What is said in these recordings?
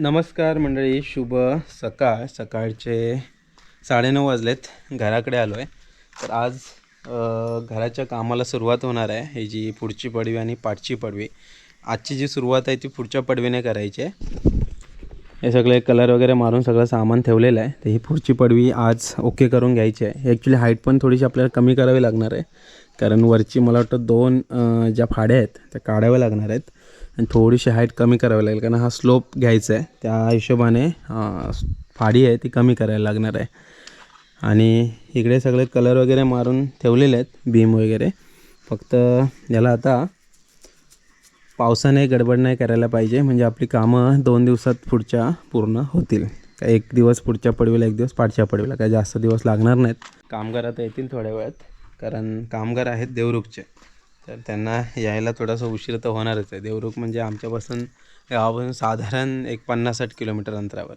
नमस्कार मंडळी शुभ सकाळ. सकाळचे साडेनऊ वाजलेत. घराकडे आलो आहे तर आज घराच्या कामाला सुरुवात होणार आहे. ही जी पुढची पडवी आणि पाठची पडवी आजची जी सुरुवात आहे ती पुढच्या पडवीने करायची आहे. हे सगळे कलर वगैरे मारून सगळं सामान ठेवलेलं आहे. तर ही पुढची पडवी आज ओके करून घ्यायची आहे. ॲक्च्युली हाईट पण थोडीशी आपल्याला कमी करावी लागणार आहे. कारण वरची मला वाटतं दोन ज्या फाड्या आहेत त्या काढाव्या लागणार आहेत. आणि थोडीशी हाईट कमी करावी लागेल कारण हा स्लोप घ्यायचा आहे. त्या हिशोबाने फाडी आहे ती कमी करायला लागणार आहे. आणि इकडे सगळे कलर वगैरे मारून ठेवलेले आहेत बीम वगैरे. फक्त याला आता पावसाने गडबड नाही करायला पाहिजे म्हणजे आपली कामं दोन दिवसात पुढच्या पूर्ण होतील. काय एक दिवस पुढच्या पडवीला एक दिवस पाठच्या पडवीला काय जास्त दिवस लागणार नाहीत. कामगार आता येतील थोड्या वेळात कारण कामगार आहेत देवरुखचे. तर त्यांना यायला थोडासा उशीर तर होणारच आहे. देवरुख म्हणजे आमच्यापासून गावापासून साधारण एक पन्नास साठ किलोमीटर अंतरावर.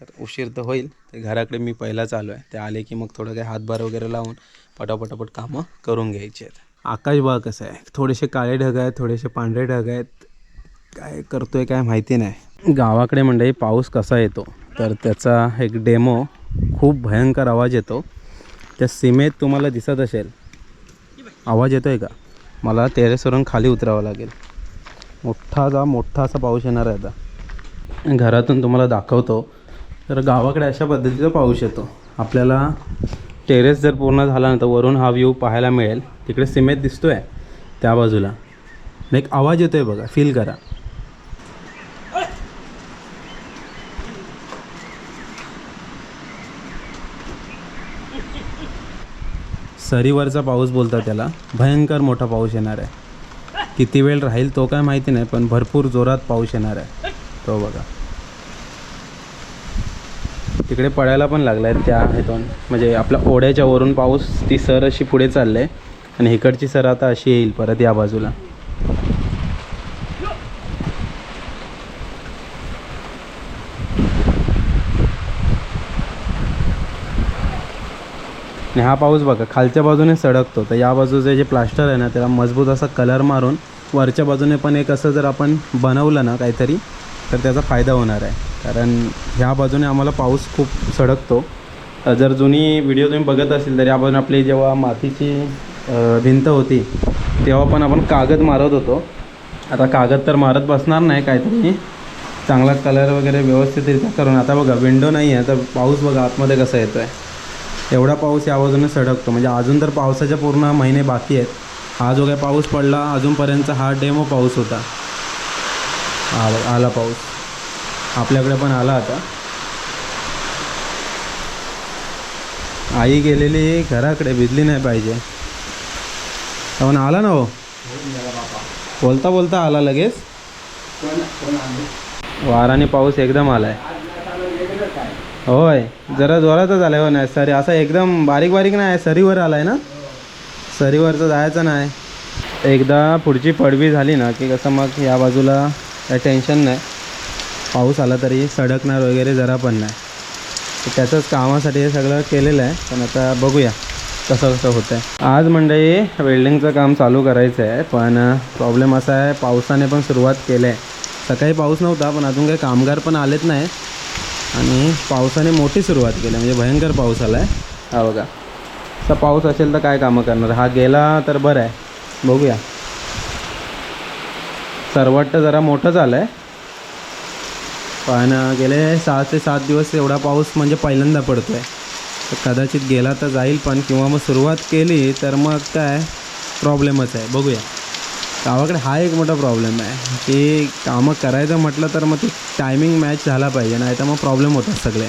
तर उशीर तर होईल. तर घराकडे मी पहिलाच आलो आहे. ते आले की मग थोडं काही हातभार वगैरे लावून पटापटापट कामं करून घ्यायची आहेत. आकाश बघा कसं आहे. थोडेसे काळे ढग आहेत थोडेसे पांढरे ढग आहेत. काय करतोय काय माहिती नाही. गावाकडे म्हणजे पाऊस कसा येतो? तर त्याचा एक डेमो खूप भयंकर आवाज येतो. त्या सीमेत तुम्हाला दिसत असेल. आवाज येतो आहे का? मला टेरेसवरून खाली उतरावं लागेल. मोठा जा मोठा असा पाऊस येणार आहे आता. घरातून तुम्हाला दाखवतो. तर गावाकडे अशा पद्धतीचा पाऊस येतो. आपल्याला टेरेस जर पूर्ण झाला ना तर वरून हा व्ह्यू पाहायला मिळेल. तिकडे सिमेंट दिसतो आहे त्या बाजूला. एक आवाज येतो आहे बघा. फील करा. सरीवरचा पाऊस बोलतात त्याला भयंकर मोठा पाऊस येणार आहे. किती वेळ राहील तो काय माहिती नाही पण भरपूर जोरात पाऊस येणार आहे. तो बघा. तिकडे पडायला पण लागला आहे त्या ह्यातून म्हणजे आपल्या ओढ्याच्या वरून पाऊस ती सर अशी पुढे चालले आहे आणि इकडची सर आता अशी येईल परत या बाजूला. आणि हा पाऊस बघा खालच्या बाजूने सडकतो. तर या बाजूचे जे प्लास्टर आहे ना त्याला मजबूत असा कलर मारून वरच्या बाजूने पण एक असं जर आपण बनवलं ना काहीतरी तर त्याचा फायदा होणार आहे. कारण ह्या बाजूने आम्हाला पाऊस खूप सडकतो. जर जुनी व्हिडिओ तुम्ही बघत असेल तर या बाजूने आपली जेव्हा मातीची भिंत होती तेव्हा पण आपण कागद मारत होतो. आता कागद तर मारत बसणार नाही काहीतरी चांगला कलर वगैरे व्यवस्थितरित्या करून. आता बघा विंडो नाही आहे तर पाऊस बघा आतमध्ये कसा येतो आहे एवढा पाऊस या बाजूने सडकतो. म्हणजे अजून तर पावसाच्या पूर्ण महिने बाकी आहेत. हा जो काही पाऊस पडला अजूनपर्यंत हा डेमो पाऊस होता. आला आला पाऊस. आपल्याकडे पण आला आता. आई गेलेली घराकडे भिजली नाही पाहिजे. पण आला ना हो? बोलता बोलता आला लगेच? वाराने पाऊस एकदम आलाय. होय जरा जोरातच आलाय हो नाही सरी असा एकदम बारीक बारीक नाही सरीवर सरीवर आलाय ना? सरीवरचं जायचं नाही. एकदा पुढची पडवी झाली ना की कसं मग या बाजूला काय टेन्शन नाही. पाऊस आला तरी सडकणार वगैरे जरा पण नाही. त्याचंच कामासाठी हे सगळं केलेलं आहे पण आता बघूया कसं कसं होतं आहे आज मंडळी वेल्डिंगचं काम चालू करायचं आहे पण प्रॉब्लेम असा आहे पावसाने पण सुरुवात केलं आहे सकाळी पाऊस नव्हता पण अजून काही कामगार पण आलेत नाही. आणि पावसाने मोठी सुरुवात केली म्हणजे भयंकर पाऊस आला आहे हा बघा. असा पाऊस असेल तर काय कामं करणार? हा गेला तर बरं आहे. बघूया. सरवट्ट जरा मोठं झालं आहे पण गेले सहा ते सात दिवस एवढा पाऊस म्हणजे पहिल्यांदा पडतो आहे तर कदाचित गेला तर जाईल पण किंवा मग सुरुवात केली तर मग काय? प्रॉब्लेमच आहे. बघूया. गावाकडे हा एक मोठा प्रॉब्लेम आहे. की कामं करायचं म्हटलं तर मग ते टायमिंग मॅच झाला पाहिजे नाही तर मग प्रॉब्लेम होतात सगळे.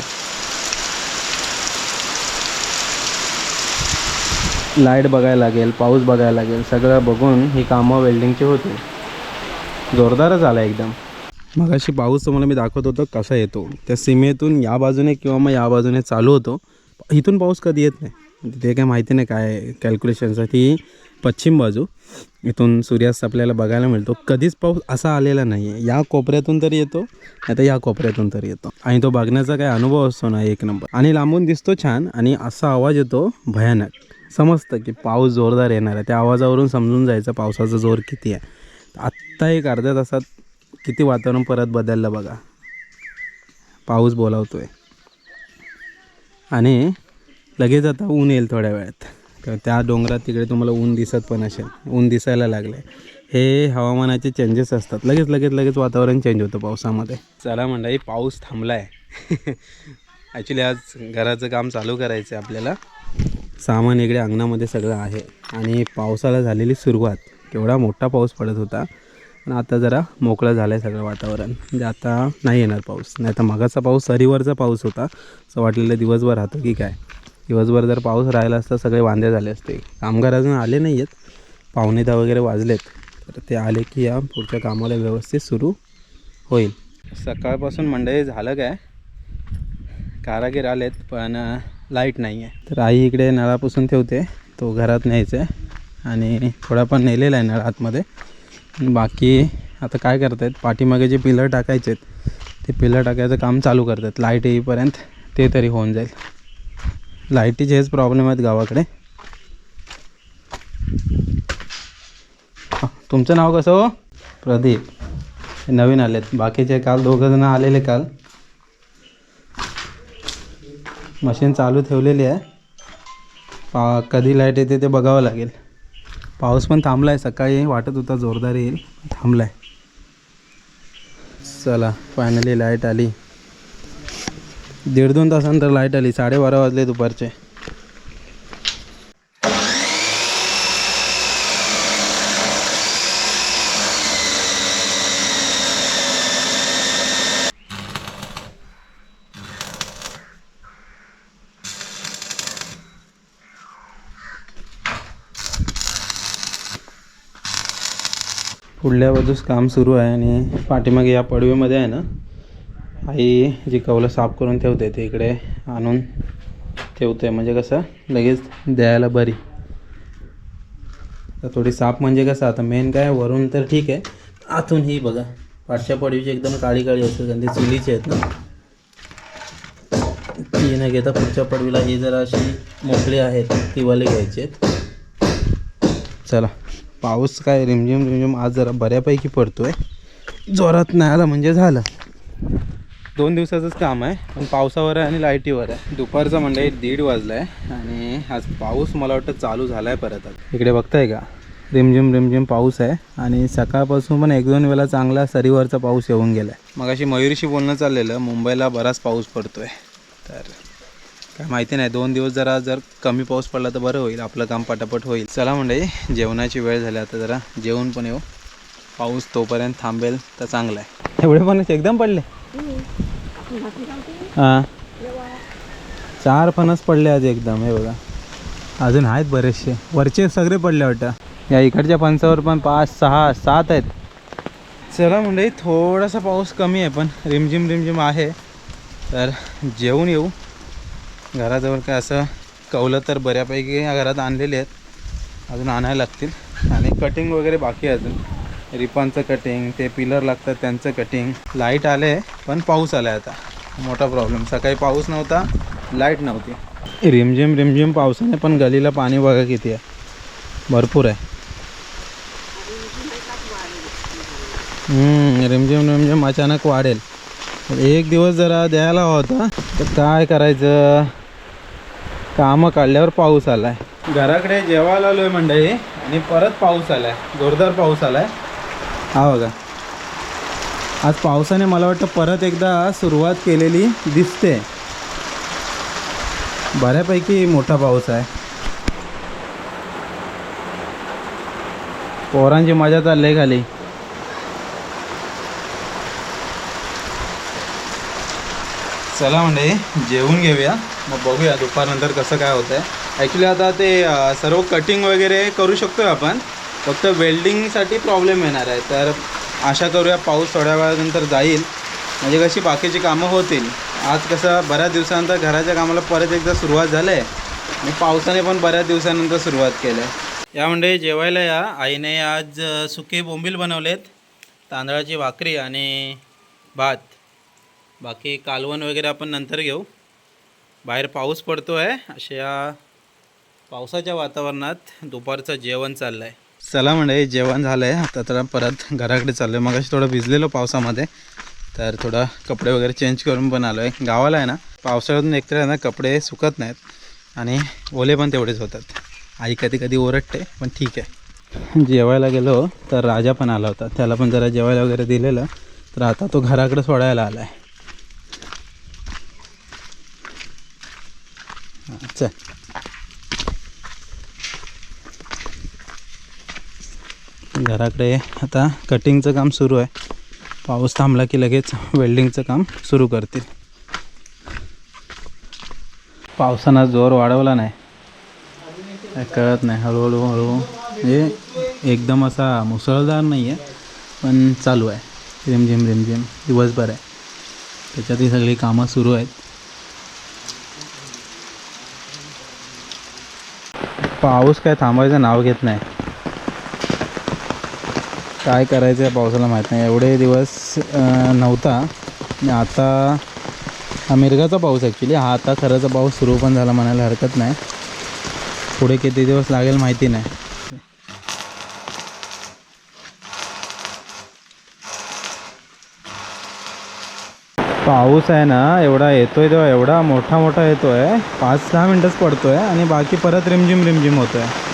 लाइट बघायला लागेल पाऊस बघायला लागेल सगळं बघून ही कामं वेल्डिंगची होती जोरदारच आला एकदम. मग अशी पाऊस तुम्हाला मी दाखवत होतो कसा येतो. त्या सीमेतून या बाजूने किंवा मग या बाजूने चालू होतो. इथून पाऊस कधी येत नाही. ते काय माहिती नाही काय कॅल्क्युलेशनचं ती पश्चिम बाजू. इथून सूर्यास्त आपल्याला बघायला मिळतो. कधीच पाऊस असा आलेला नाही आहे या कोपऱ्यातून तरी येतो नाही तर या कोपऱ्यातून तरी येतो. आणि तो बघण्याचा काय अनुभव असतो ना एक नंबर. आणि लांबून दिसतो छान आणि असा आवाज येतो भयानक. समजतं की पाऊस जोरदार येणार आहे. त्या आवाजावरून समजून जायचं पावसाचा जोर किती आहे. आत्ता एक अर्ध्या तासात किती वातावरण परत बदललं बघा. पाऊस बोलावतो आहे आणि लगेच आता ऊन येईल थोड्या वेळात. तर त्या डोंगरात तिकडे तुम्हाला ऊन दिसत पण असेल. ऊन दिसायला लागले हे हवामानाचे चेंजेस असतात. लगेच लगेच लगेच वातावरण चेंज होतं पावसामध्ये. चला मंडळी पाऊस थांबला आहे ॲक्च्युली आज घराचं काम चालू करायचं आहे आपल्याला. सामान इकडे अंगणामध्ये सगळं आहे. आणि पावसाला झालेली सुरुवात. केवढा मोठा पाऊस पडत होता. पण आता जरा मोकळं झालं आहे सगळं वातावरण. म्हणजे आता नाही येणार पाऊस. नाही तर मगाचा पाऊस सरीवरचा पाऊस होता. असं वाटलेलं दिवसभर राहतो की काय. दिवसभर जर पाऊस राहिला असता सगळे वांदे झाले असते. कामगार अजून आले नाही आहेत पाहुणे दहा वगैरे वाजलेत. तर ते आले की या पुढच्या कामाला व्यवस्थित सुरू होईल. सकाळपासून मंडळी झालं काय? कारागीर आलेत पण लाइट नाही आहे तर आई इकडे नळा पुसून ठेवते. तो घरात न्यायचा आहे आणि थोडा पण नेलेला आहे नळ आतमध्ये. बाकी आता काय करतायत? पाठीमागे जे पिलर टाकायचे आहेत ते पिलर टाकायचं काम चालू करतात. लाइट येईपर्यंत ते तरी होऊन जाईल. लाईटीचे हेच प्रॉब्लेम आहेत गावाकडे. तुमचं नाव कसं हो? प्रदीप. हे नवीन आलेत. बाकीचे काल दोघं जण आलेले काल. मशीन चालू ठेवलेली आहे. पा कधी लाइट येते ते बघावं लागेल. पाऊस पण थांबला आहे सकाळी वाटत होता जोरदार येईल थांबला आहे चला फायनली लाइट आली. दीड दोन तासानंतर लाइट आली. साडेबारा वाजले दुपारचे. पुढल्या बाजूस काम सुरू आहे आणि पाठीमागे या पडवेमध्ये आहे ना? आई जी कवलं साफ करून ठेवते ते इकडे आणून ठेवते. म्हणजे कसं लगेच द्यायला बरी. तर थोडी साफ म्हणजे कसं आता मेन काय वरून तर ठीक आहे. आतून ही बघा पाठच्या पडवीची एकदम काळी काळी असते कारण ती चुलीची आहेत ना. ती न घेता पुढच्या पडवीला ही जरा अशी मोकळी आहेत ती वाले घ्यायची आहेत. चला पाऊस काय रिमझिम रिमझिम आज जरा बऱ्यापैकी पडतो आहे जोरात नाही आला म्हणजे झालं. दोन दिवसाचंच काम आहे पण पावसावर आहे आणि लाईटीवर आहे. दुपारचं म्हणजे दीड वाजला आहे आणि आज पाऊस मला वाटतं चालू झाला आहे परत इकडे बघताय का? रिमझिम रिमझिम पाऊस आहे आणि सकाळपासून पण एक दोन वेळा चांगला सरीवरचा पाऊस येऊन गेला आहे मग अशी मयुरीशी बोलणं चाललेलं मुंबईला बराच पाऊस पडतोय. तर काय माहिती नाही दोन दिवस जरा जर कमी पाऊस पडला तर बरं होईल आपलं काम पटापट होईल. चला म्हणजे जेवणाची वेळ झाली आता जरा जेवण पण येऊ. पाऊस तोपर्यंत थांबेल तर चांगलं आहे. एवढे पण एकदम पडले? हां. चार फणस पडले आज एकदम हे बघा. अजून आहेत बरेचसे. वरचे सगळे पडले वाटतं. या इकडच्या फणसावर पण पाच सहा सात आहेत. चला म्हणजे थोडासा पाऊस कमी आहे पण रिमझिम रिमझिम आहे. तर जेवून येऊ. घराजवळ काय असं कवलं तर बऱ्यापैकी या घरात आणलेले आहेत. अजून आणायला लागतील. आणि कटिंग वगैरे बाकी आहे अजून. रिपांचं कटिंग ते पिलर लागतात त्यांचं कटिंग लाइट आले पण पाऊस आला आता. मोठा प्रॉब्लेम सकाळी पाऊस नव्हता लाइट नव्हती. रिमझिम रिमझिम पावसाने पण गलीला पाणी बघा किती आहे. भरपूर आहे. हम्म, रिमझिम रिमझिम अचानक वाढेल. एक दिवस जरा द्यायला हवा होता तर काय करायचं? कामं काढल्यावर पाऊस आलाय. घराकडे जेवायला आलोय मंडळी आणि परत पाऊस आलाय. जोरदार पाऊस आलाय. हा बघा. आज पावसाने मला वाटतं परत एकदा सुरुवात केलेली दिसते. बऱ्यापैकी मोठा पाऊस आहे. पोरांची मजा चालली खाली. चला म्हणजे जेवून घेऊया. मग बघूया दुपारनंतर कसं काय होतं आहे ॲक्च्युली आता ते सर्व कटिंग वगैरे करू शकतो आपण. फक्त वेल्डिंगसाठी प्रॉब्लेम येणार आहे. तर आशा करूया पाऊस थोड्या वेळानंतर जाईल. म्हणजे कशी बाकीची कामं होतील. आज कसं बऱ्याच दिवसानंतर घराच्या कामाला परत एकदा सुरुवात झाली आहे आणि पावसाने पण बऱ्याच दिवसानंतर सुरुवात केली आहे या म्हणजे जेवायला या. आईने आज सुके बोंबील बनवलेत. तांदळाची भाकरी आणि भात. बाकी कालवण वगैरे आपण नंतर घेऊ. बाहेर पाऊस पडतो आहे अशा पावसाच्या वातावरणात दुपारचं जेवण चाललं आहे चला म्हणजे जेवण झालं आहे आता तर परत घराकडे चाललो आहे मग थोडं भिजलेलो पावसामध्ये. तर थोडं कपडे वगैरे चेंज करून पण आलो आहे गावाला आहे ना पावसाळ्यातून एकतर आहे ना कपडे सुकत नाहीत आणि ओले पण तेवढेच होतात. आई कधी कधी ओरडते पण ठीक आहे. जेवायला गेलो तर राजा पण आला होता. त्याला पण जरा जेवायला वगैरे दिलेलं. तर आता तो घराकडे सोडायला आला आहे चल. घराकडे आता कटिंगचं काम सुरू आहे. पाऊस थांबला की लगेच वेल्डिंगचं काम सुरू करतील. पावसानं जोर वाढवला नाही. काय कळत नाही हळूहळू हळू म्हणजे एकदम असा मुसळधार नाही आहे पण चालू आहे. रिमझिम रिमझिम दिवसभर आहे. त्याच्यात ही सगळी कामं सुरू आहेत. पाऊस काय थांबायचं नाव घेत नाही. काय करायचं आहे पावसाला माहीत नाही. एवढे दिवस नव्हता. आणि आता हा मिरगाचा पाऊस ॲक्च्युली हा आता खरंचा पाऊस सुरू पण झाला म्हणायला हरकत नाही. पुढे किती दिवस लागेल माहिती नाही. पाऊस आहे ना एवढा येतोय तेव्हा एवढा मोठा मोठा येतो आहे पाच सहा मिनटंच पडतो आहे आणि बाकी परत रिमझिम रिमझिम होतो आहे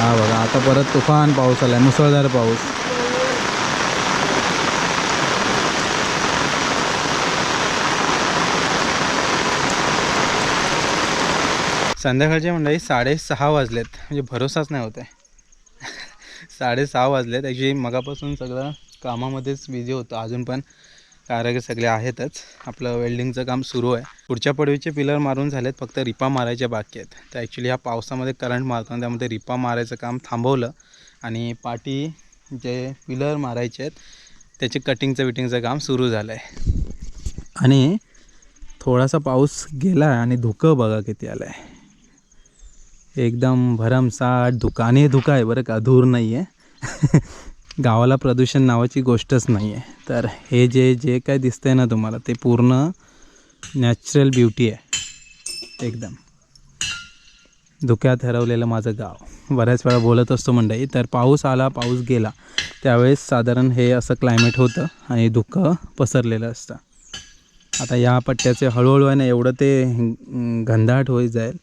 हा बघा आता परत तुफान पाऊस आलाय मुसळधार पाऊस. संध्याकाळचे मंडळी साडेसहा वाजलेत म्हणजे भरोसाच नाही होत आहे. साडेसहा वाजलेत ॲक्च्युली मगापासून सगळं कामामध्येच बिझी होतं अजून पण कारागीर सगळे आहेतच. आपलं वेल्डिंगचं काम सुरू आहे. पुढच्या पडवीचे पिलर मारून झालेत फक्त रिपा मारायच्या बाकी आहेत. तर ॲक्च्युली ह्या पावसामध्ये करंट मारतो आणि त्यामध्ये रिपा मारायचं काम थांबवलं आणि पाठी जे पिलर मारायचे आहेत त्याचे कटिंगचं विटिंगचं काम सुरू झालं आहे आणि थोडासा पाऊस गेला आणि धुकं बघा किती आलं आहे एकदम भरमसाठ धुकाने धुका आहे बरं का? धूर नाही आहे गावाला प्रदूषण नावाची गोष्टच नाही आहे तर हे जे जे काय दिसतंय ना तुम्हाला ते पूर्ण नॅचरल ब्युटी आहे. एकदम. धुक्यात हरवलेलं माझं गाव. बऱ्याच वेळा बोलत असतो मंडळी तर पाऊस आला पाऊस गेला. त्यावेळेस साधारण हे असं क्लायमेट होतं आणि धुकं पसरलेलं असतं. आता या पट्ट्याचे हळूहळू आहे ना एवढं ते अं, होई जाईल.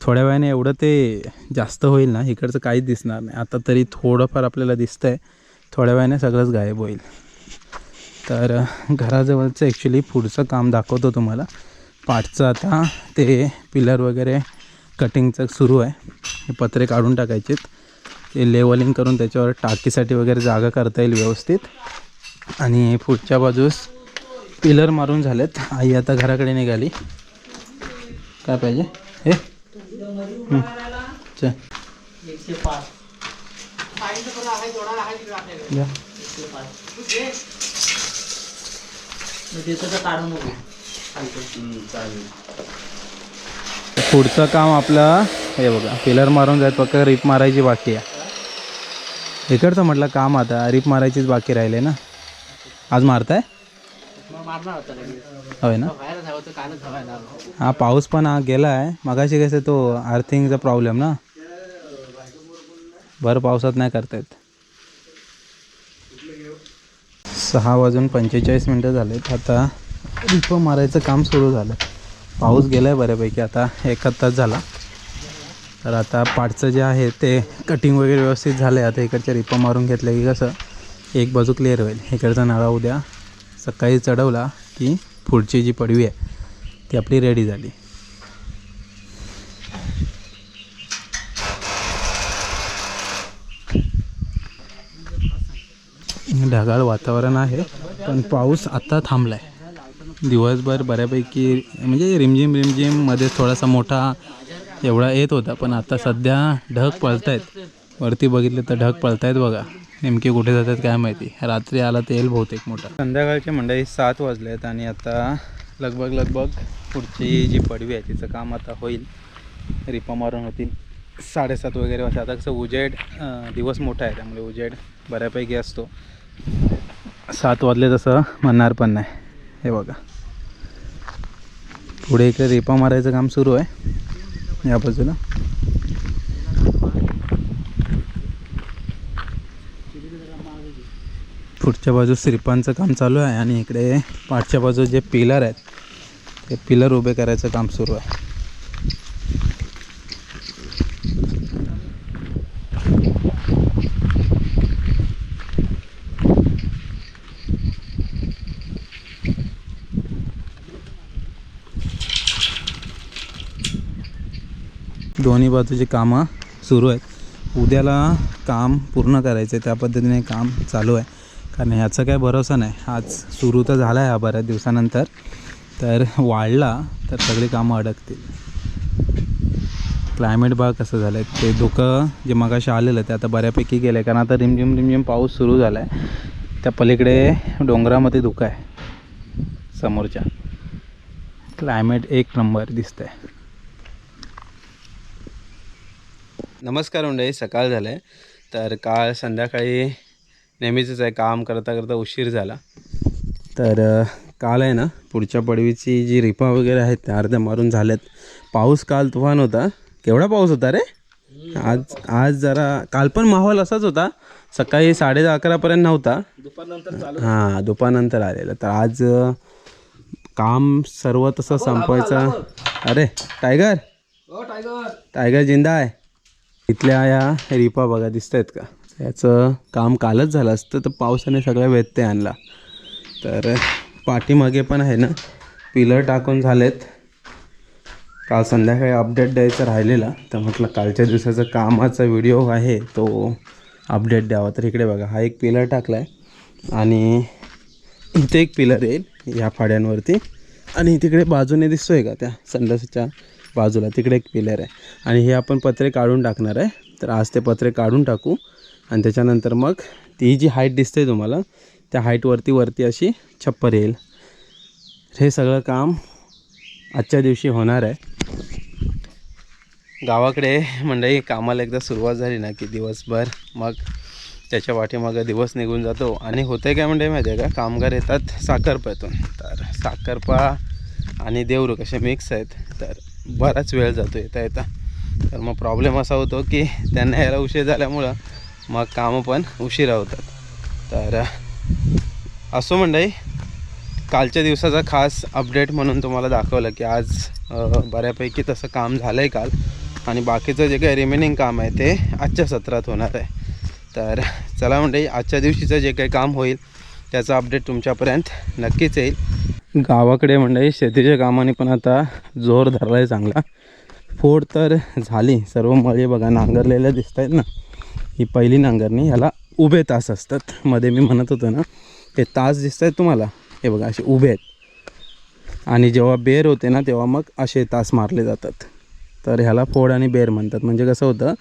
थोड्या वेळाने एवढं ते जास्त होईल ना इकडचं काहीच दिसणार नाही. आता तरी थोडंफार आपल्याला दिसतं आहे थोड्या वेळाने सगळंच गायब होईल. तर घराजवळचं ॲक्च्युली पुढचं काम दाखवतो तुम्हाला. पाठचं आता ते पिलर वगैरे कटिंगचं सुरू आहे. हे पत्रे काढून टाकायचेत ते लेवलिंग करून त्याच्यावर टाकीसाठी वगैरे जागा करता येईल व्यवस्थित. आणि पुढच्या बाजूस पिलर मारून झालेत. आई आता घराकडे निघाली. काय पाहिजे? हे? हं. चल. पुढचं काम आपलं हे बघा पिलर मारून जायत फक्त रिप मारायची बाकी आहे. इकडचं म्हटलं काम आता रिप मारायचीच बाकी राहिले ना. आज मारताय? होय ना? हा पाऊस पण हा गेला आहे मगाशी कसं तो आर्थिंगचा प्रॉब्लेम ना. भर पावसात नाही करतायत सहा वाजून पंचेचाळीस मिनटं झालेत. आता रिप मारायचं काम सुरू झालं. पाऊस गेला आहे बऱ्यापैकी. आता एखाद तास झाला. तर आता पाठचं जे आहे ते कटिंग वगैरे व्यवस्थित झालं आहे आता इकडच्या रिपा मारून घेतलं की कसं एक बाजू क्लिअर होईल. इकडचा नाळा उद्या सकाळी चढवला की पुढची जी पडवी आहे ती आपली रेडी झाली. ढगाळ वातावरण आहे पण पाऊस आता थांबला आहे दिवसभर बऱ्यापैकी म्हणजे रिमझिम रिमझिममध्ये थोडासा मोठा एवढा येत होता पण आता सध्या ढग पळत आहेत वरती बघितले तर ढग पळत आहेत बघा. नेमके कुठे जातात काय माहिती. रात्री आला तर येईल बहुतेक मोठा. संध्याकाळचे मंडळी सात वाजले आहेत आणि आता लगभग लगभग पुढची जी पडवी आहे तिचं काम आता होईल. रिपा मारून होतील साडेसात वगैरे वाजता. आता कसं उजेड दिवस मोठा आहे त्यामुळे उजेड बऱ्यापैकी असतो. सात वाजले तसं म्हणणार पण नाही. हे बघा. पुढे इकडे रिपा मारायचं काम सुरू आहे. या बाजूला. पुढच्या बाजू श्रीपांचं काम चालू आहे आणि इकडे पाठच्या बाजू जे पिलर आहेत ते पिलर उभे करायचं काम सुरू आहे. दोन्ही बाजूची कामं सुरू आहेत. उद्याला काम पूर्ण करायचं आहे त्या पद्धतीने काम चालू आहे. कारण ह्याचा काय भरोसा नाही. आज सुरू तर झाला आहे हा बऱ्याच दिवसानंतर. तर वाढला तर सगळी कामं अडकतील. क्लायमेट बघ कसं झालं आहे ते धुकं जे मगाशी आलेलं ते आता बऱ्यापैकी गेलं आहे कारण आता रिमझिम रिमझिम पाऊस सुरू झाला आहे त्या पलीकडे डोंगरामध्ये धुकं आहे. समोरच्या. क्लायमेट एक नंबर दिसतं आहे नमस्कार मंडळी सकाळ झालं आहे तर काल संध्याकाळी नेहमीचंच आहे काम करता करता उशीर झाला. तर काल आहे ना पुढच्या पडवीची जी रिपा वगैरे आहेत त्या अर्ध्या मारून झाल्यात. पाऊस काल तुफान होता. केवढा पाऊस होता रे? आज आज जरा काल पण माहोल असाच होता. सकाळी साडे दहा अकरापर्यंत नव्हता. हां दुपारनंतर आलेलं. तर आज काम सर्व तसं संपवायचं. अरे टायगर. टायगर जिंदा आहे. इथल्या या रिपा बघा दिसत आहेत का? याचं काम कालच झालं असतं तर पावसाने सगळ्या व्यत्यय आणला. तर पाठीमागे पण आहे ना पिलर टाकून झालेत. काल संध्याकाळी अपडेट द्यायचं राहिलेला तर म्हटलं कालच्या दिवसाचा कामाचा व्हिडिओ आहे तो अपडेट द्यावा. तर इकडे बघा हा एक पिलर टाकला आहे आणि इथे एक पिलर येईल या फाड्यांवरती. आणि तिकडे बाजूने दिसतोय का त्या संडासच्या? बाजूला तिकडे एक पिलर आहे. आणि हे आपण पत्रे काढून टाकणार आहे. तर आज ते पत्रे काढून टाकू. आणि त्याच्यानंतर मग ती जी हाईट दिसते तुम्हाला त्या हाईटवरती वरती अशी छप्पर येईल. हे सगळं काम आजच्या दिवशी होणार आहे. गावाकडे मंडळी कामाला एकदा सुरुवात झाली ना की दिवसभर मग त्याच्या पाठीमागं दिवस निघून जातो. आणि होते काय म्हणजे माहिती आहे का? कामगार येतात साखरपातून. तर साखरपा आणि देवरुख असे मिक्स आहेत तर बराच वेळ जातो येता येता. तर मग प्रॉब्लेम असा होतो की त्यांना यायला उशीर झाल्यामुळं मग कामं पण उशिरा होतात. तर असो मंडळी कालच्या दिवसाचा खास अपडेट म्हणून तुम्हाला दाखवलं की आज बऱ्यापैकी तसं काम झालं आहे काल आणि बाकीचं जे काही रिमेनिंग काम आहे ते आजच्या सत्रात होणार आहे. तर चला मंडळी आजच्या दिवशीचं जे काही काम होईल त्याचा अपडेट तुमच्यापर्यंत नक्कीच येईल. गावाकडे म्हणजे शेतीच्या कामाने पण आता जोर धरला आहे चांगला. फोड तर झाली सर्व मळे बघा नांगरलेल्या दिसत आहेत ना. ही पहिली नांगरणी ह्याला उभे तास असतात. मध्ये मी म्हणत होतो ना हे तास दिसत आहेत तुम्हाला? हे बघा असे उभे आहेत. आणि जेव्हा बेर होते ना तेव्हा मग असे तास मारले जातात. तर ह्याला फोड आणि बेर म्हणतात. म्हणजे कसं होतं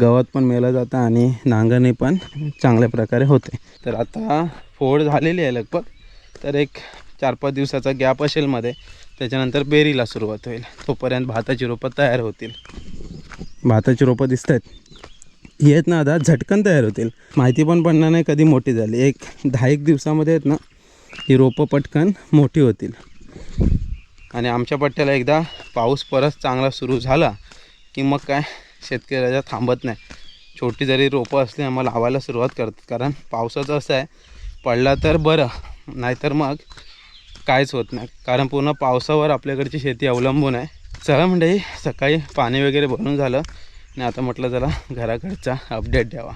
गवत पण मेलं जातं आणि नांगरणी पण चांगल्या प्रकारे होते. तर आता फोड झालेली आहे लगभग. तर एक चार पाच दिवसाचा गॅप असेल मध्ये त्याच्यानंतर बेरीला सुरुवात होईल. तोपर्यंत भाताची रोपं तयार होतील. भाताची रोपं दिसत आहेत आहेत ना आता झटकन तयार होतील. माहिती पण पडणार नाही कधी मोठी झाली. एक दहा एक दिवसामध्ये आहेत ना ही रोपं पटकन मोठी होतील. आणि आमच्या पट्ट्याला एकदा पाऊस परत चांगला सुरू झाला की मग काय शेतकऱ्याच्या थांबत नाही. छोटी जरी रोपं असली आम्हाला लावायला सुरुवात करतात. कारण पावसाचं असं आहे पडला तर बरं नाहीतर मग काहीच होत नाही. कारण पूर्ण पावसावर आपल्याकडची शेती अवलंबून आहे. चला म्हणजे सकाळी पाणी वगैरे भरून झालं. आणि आता म्हटलं जरा घराकडचा अपडेट द्यावा.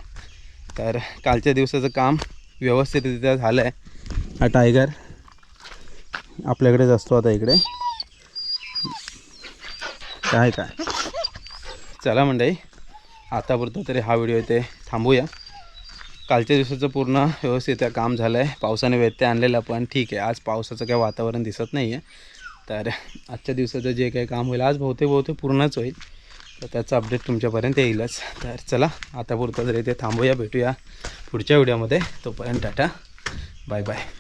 तर कालच्या दिवसाचं काम व्यवस्थितरित्या झालं आहे हा टायगर आपल्याकडेच असतो आता इकडे. काय काय? चला म्हणजे आतापुरतं तरी हा व्हिडिओ इथे थांबूया. कालच्या दिवसाचं पूर्ण व्यवस्थित काम झालं आहे पावसाने व्यत्यय आणलेला पण ठीक आहे. आज पावसाचं काही वातावरण दिसत नाही आहे तर आजच्या दिवसाचं जे काही काम होईल आज बहुतेक बहुतेक पूर्णच होईल. तर त्याचं अपडेट तुमच्यापर्यंत येईलच. तर चला आतापुरतं जर इथे थांबूया भेटूया पुढच्या व्हिडिओमध्ये. तोपर्यंत टाटा. Bye bye.